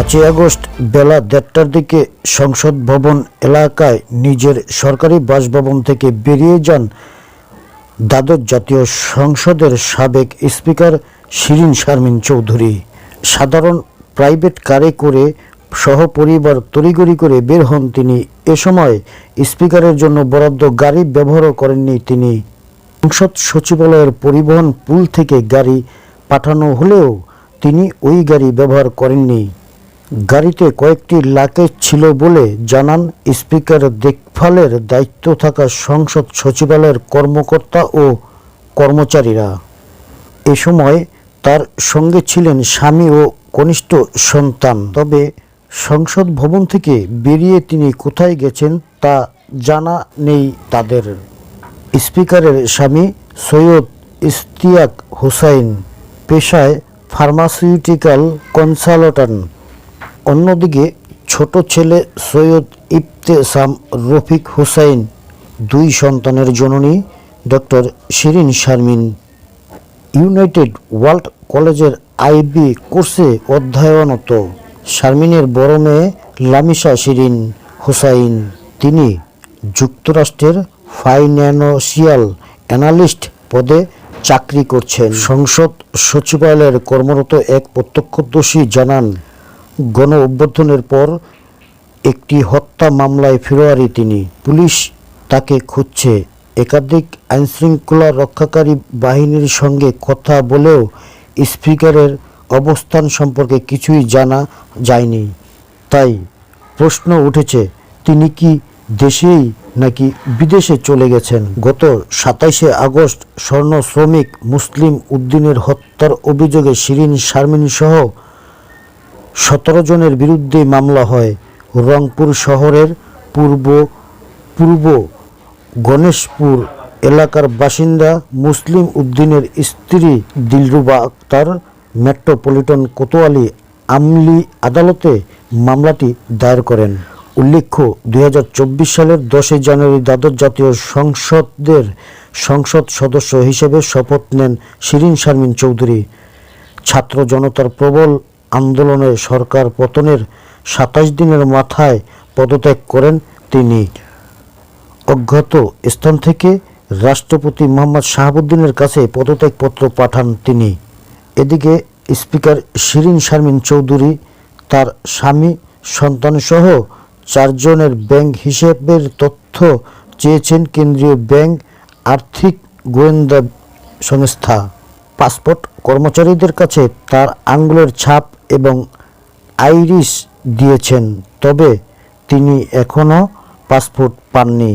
পাঁচই আগস্ট বেলা দেড়টার দিকে সংসদ ভবন এলাকায় নিজের সরকারি বাসভবন থেকে বেরিয়ে যান দ্বাদশ জাতীয় সংসদের সাবেক স্পিকার শিরিন শারমিন চৌধুরী। সাধারণ প্রাইভেট কারে করে সহপরিবার তড়িগড়ি করে বের হন তিনি। এ সময় স্পিকারের জন্য বরাদ্দ গাড়ি ব্যবহারও করেননি তিনি। সংসদ সচিবালয়ের পরিবহন পুল থেকে গাড়ি পাঠানো হলেও তিনি ওই গাড়ি ব্যবহার করেননি। গাড়িতে কয়েকটি লাকেজ ছিল বলে জানান স্পিকার। দেখভালের দায়িত্ব থাকা সংসদ সচিবালয়ের কর্মকর্তা ও কর্মচারীরা। এ সময় তার সঙ্গে ছিলেন স্বামী ও কনিষ্ঠ সন্তান। তবে সংসদ ভবন থেকে বেরিয়ে তিনি কোথায় গেছেন তা জানা নেই তাদের। স্পিকারের স্বামী সৈয়দ ইস্তিয়াক হুসাইন, পেশায় ফার্মাসিউটিক্যাল কনসালট্যান্ট। অন্যদিকে ছোট ছেলে সৈয়দ ইফতেসাম রফিক হুসাইন, দুই সন্তানের জননী doctor Shirin Sharmin. United world কলেজের আইবি কোর্সে অধ্যয়নত শারমিনের বড় মেয়ে লামিশা শিরিন হুসাইন। তিনি যুক্তরাষ্ট্রের ফাইন্যান্সিয়াল অ্যানালিস্ট পদে চাকরি করছেন। সংসদ সচিবালয়ের কর্মরত এক প্রত্যক্ষদর্শী জানান গণ অভ্যর্থনের পর একটি হত্যা মামলায় ফেব্রুয়ারি তিনি পুলিশ তাকে খুঁজছে। একাধিক আইনশৃঙ্খলা রক্ষাকারী বাহিনীর সঙ্গে কথা বলেও স্পিকারের অবস্থান সম্পর্কে কিছুই জানা যায়নি। তাই প্রশ্ন উঠেছে, তিনি কি দেশেই নাকি বিদেশে চলে গেছেন? গত সাতাইশে আগস্ট স্বর্ণ শ্রমিক মুসলিম উদ্দিনের হত্যার অভিযোগে শিরিন শারমিন সহ সতেরো জনের বিরুদ্ধে মামলা হয় রংপুর শহরের পূর্ব পূর্ব গণেশপুর এলাকার বাসিন্দা মুসলিম উদ্দিনের স্ত্রী দিলরুবা আক্তার মেট্রোপলিটন কোতোয়ালি আমলি আদালতে মামলাটি দায়ের করেন। উল্লেখ্য দু হাজার চব্বিশ সালের দশই জানুয়ারি দ্বাদশ জাতীয় সংসদের সংসদ সদস্য হিসেবে শপথ নেন শিরিন শারমিন চৌধুরী। ছাত্র জনতার প্রবল আন্দোলনে সরকার পতনের সাতাশ দিনের মাথায় পদত্যাগ করেন তিনি। অজ্ঞাত স্থান থেকে রাষ্ট্রপতি মোহাম্মদ শাহাবুদ্দিনের কাছে পদত্যাগপত্র পাঠান তিনি। এদিকে স্পিকার শিরিন শারমিন চৌধুরী, তার স্বামী, সন্তানসহ চারজনের ব্যাংক হিসেবের তথ্য চেয়েছেন কেন্দ্রীয় ব্যাংক আর্থিক গোয়েন্দা সংস্থা। পাসপোর্ট কর্মচারীদের কাছে তার আঙ্গুলের ছাপ এবং আইরিশ দিয়েছেন তবে তিনি এখনও পাসপোর্ট পাননি।